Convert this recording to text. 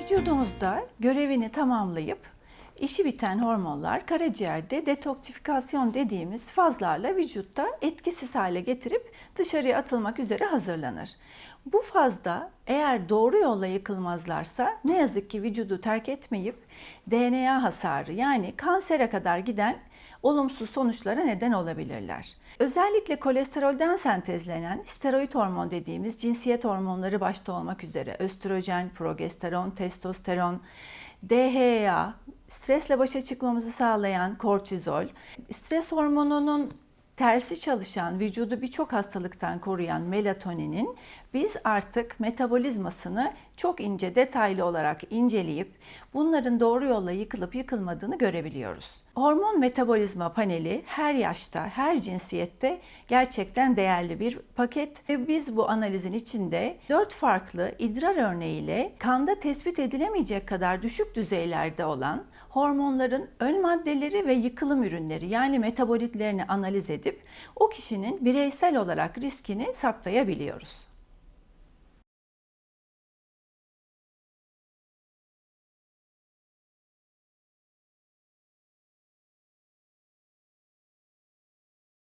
Vücudumuzda görevini tamamlayıp işi biten hormonlar karaciğerde detoksifikasyon dediğimiz fazlarla vücutta etkisiz hale getirip dışarıya atılmak üzere hazırlanır. Bu fazda eğer doğru yolla yıkılmazlarsa ne yazık ki vücudu terk etmeyip DNA hasarı yani kansere kadar giden olumsuz sonuçlara neden olabilirler. Özellikle kolesterolden sentezlenen steroid hormon dediğimiz cinsiyet hormonları başta olmak üzere östrojen, progesteron, testosteron, DHEA, stresle başa çıkmamızı sağlayan kortizol, stres hormonunun tersi çalışan, vücudu birçok hastalıktan koruyan melatoninin biz artık metabolizmasını çok ince detaylı olarak inceleyip bunların doğru yolla yıkılıp yıkılmadığını görebiliyoruz. Hormon metabolizma paneli her yaşta, her cinsiyette gerçekten değerli bir paket ve biz bu analizin içinde 4 farklı idrar örneğiyle kanda tespit edilemeyecek kadar düşük düzeylerde olan hormonların ön maddeleri ve yıkılım ürünleri yani metabolitlerini analiz edip o kişinin bireysel olarak riskini saptayabiliyoruz.